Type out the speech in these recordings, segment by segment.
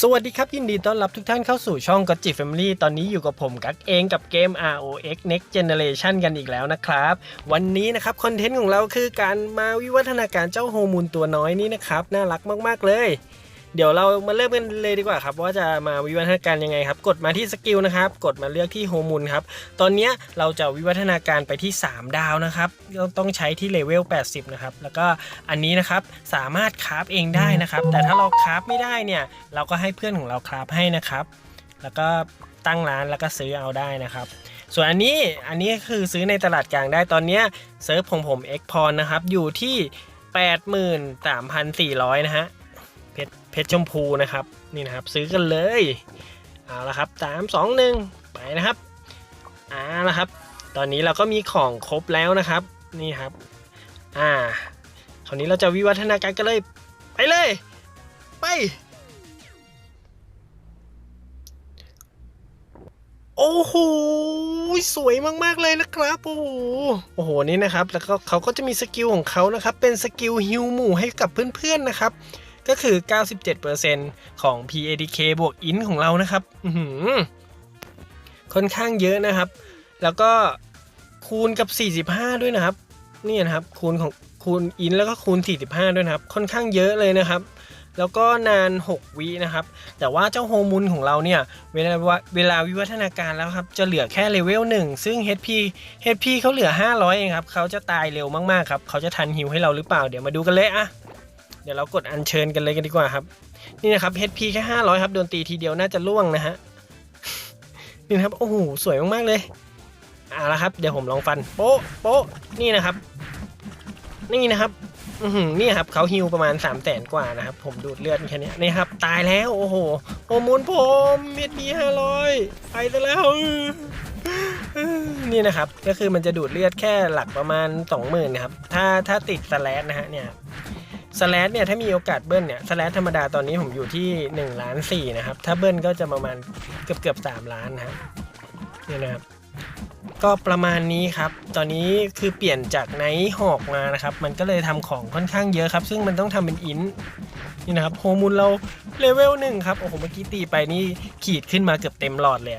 สวัสดีครับ ยินดีต้อนรับทุกท่านเข้าสู่ช่อง g o t จิ Family ตอนนี้อยู่กับผมกักเองกับเกม ROX Next Generation กันอีกแล้วนะครับ วันนี้นะครับคอนเทนต์ของเราคือการมาวิวัฒนาการเจ้าโฮมูนตัวน้อยนี้นะครับ น่ารักมาก ๆ เลย เดี๋ยวเรามาเริ่มกันเลยดีกว่าครับว่าจะมาวิวัฒนาการยังไงครับ กดมาที่สกิลนะครับ กดมาเลือกที่โฮมูนครับ ตอนเนี้ยเราจะวิวัฒนาการไปที่ 3 ดาวนะครับต้องต้องใช้ที่เลเวล 80 นะครับ แล้วก็อันนี้นะครับสามารถคราฟเองได้นะครับ แต่ถ้าเราคราฟไม่ได้เนี่ย เราก็ให้เพื่อนของเราคราฟให้นะครับ แล้วก็ตั้งร้านแล้วก็ซื้อเอาได้นะครับส่วนอันนี้อันนี้คือซื้อในตลาดกลางได้ตอนเนี้ยเซิร์ฟของผมเอ็กพรนะครับ อยู่ที่ 83,400 นะฮะ เพชรชมพูนะครับนี่นะครับซื้อกันเลยเอาละครับสามสองหนึ่งไปนะครับอ่าละครับ ตอนนี้เราก็มีของครบแล้วนะครับนี่ครับอ่าคราวนี้เราจะวิวัฒนาการกันเลยไปเลย ไป โอ้โหสวยมากๆเลยนะครับโอ้โหโอ้โหนี่นะครับ แล้วก็เขาก็จะมีสกิลของเขานะครับ เป็นสกิลฮิวหมู่ให้กับเพื่อนๆนะครับ ก็คือ 97%ของ PADK บวกอินของเรานะครับค่อนข้างเยอะนะครับ แล้วก็คูณกับ 45 ด้วยนะครับ นี่นะครับคูณของคูณอินแล้วก็คูณ 45 ด้วยนะครับ ค่อนข้างเยอะเลยนะครับแล้วก็นาน 6 วินะครับ แต่ว่าเจ้าโฮมูนของเราเนี่ย เวลาเวลาวิวัฒนาการแล้วครับ จะเหลือแค่เลเวล1 ซึ่ง HP HP เขาเหลือ 500 เองครับ เขาจะตายเร็วมาก ๆ ครับ เขาจะทันฮิวให้เราหรือเปล่า เดี๋ยวมาดูกันเลยอะ เดี๋ยวเรากดอัญเชิญกันเลยกันดีกว่าครับ นี่นะครับ HP แค่500 ครับโดนตีทีเดียวน่าจะล่วงนะฮะ นี่นะครับ โอ้โห สวยมาก ๆ เลยเอาละครับ เดี๋ยวผมลองฟัน โป๊ะ โป๊ะ นี่นะครับ นี่นะครับ อือนี่ครับเขาฮิวประมาณ3ามแสนกว่านะครับ ผมดูดเลือดแค่นี้นี่ครับ ตายแล้ว โอ้โห โอมูลผมเม็ดมีห้าร้อยไปซะแล้ว นี่นะครับ ก็คือมันจะดูดเลือดแค่หลักประมาณ 20,000นะครับ ถ้าถ้าติดสแลดนะฮะเนี่ย สแลดเนี่ยถ้ามีโอกาสเบิ้ลเนี่ยสแลดธรรมดาตอนนี้ผมอยู่ที่1ล้านสี่นะครับ ถ้าเบิ้ลก็จะประมาณเกือบเกือบ3ล้านนะฮะนี่นะครับ ก็ประมาณนี้ครับ ตอนนี้คือเปลี่ยนจากไนท์หอกมานะครับ มันก็เลยทำของค่อนข้างเยอะครับ ซึ่งมันต้องทำเป็นอินนี่นะครับโฮมูลเราเลเวลหนึ่งครับโอ้โหเมื่อกี้ตีไปนี่ขีดขึ้นมาเกือบเต็มหลอดเลย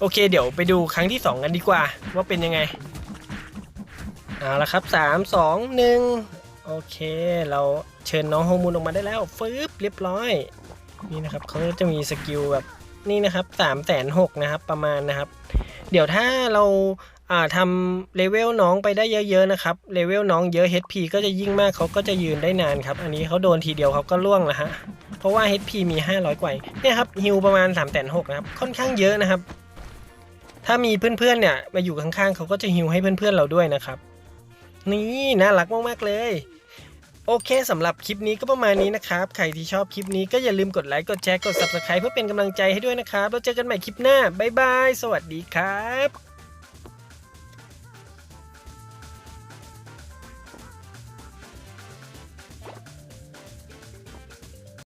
โอเค เดี๋ยวไปดูครั้งที่ 2 กันดีกว่า ว่าเป็นยังไงเอาละครับ 3 2 1 โอเค เราเชิญน้องโฮมูลออกมาได้แล้วฟึบเรียบร้อย นี่นะครับเขาจะมีสกิลแบบนี่นะครับ3ามแสนหกนะครับประมาณนะครับ เดี๋ยวถ้าเราทำเลเวลน้องไปได้เยอะๆนะครับเลเวลน้องเยอะ HP ก็จะยิ่งมากเขาก็จะยืนได้นานครับ อันนี้เขาโดนทีเดียวเขาก็ล่วงแล้วฮะเพราะว่า HP มี 500 กว่าเนี่ยครับฮิวประมาณ3ามแสนหกนะครับค่อนข้างเยอะนะครับ ถ้ามีเพื่อนๆเนี่ยมาอยู่ข้างๆเขาก็จะฮิวให้เพื่อนๆเราด้วยนะครับ นี่น่ารักมากๆเลย โอเคสำหรับคลิปนี้ก็ประมาณนี้นะครับ ใครที่ชอบคลิปนี้ก็อย่าลืมกดไลค์กดแชร์กด subscribe เพื่อเป็นกำลังใจให้ด้วยนะครับ แล้วเจอกันใหม่คลิปหน้า บ๊ายบาย สวัสดีครับ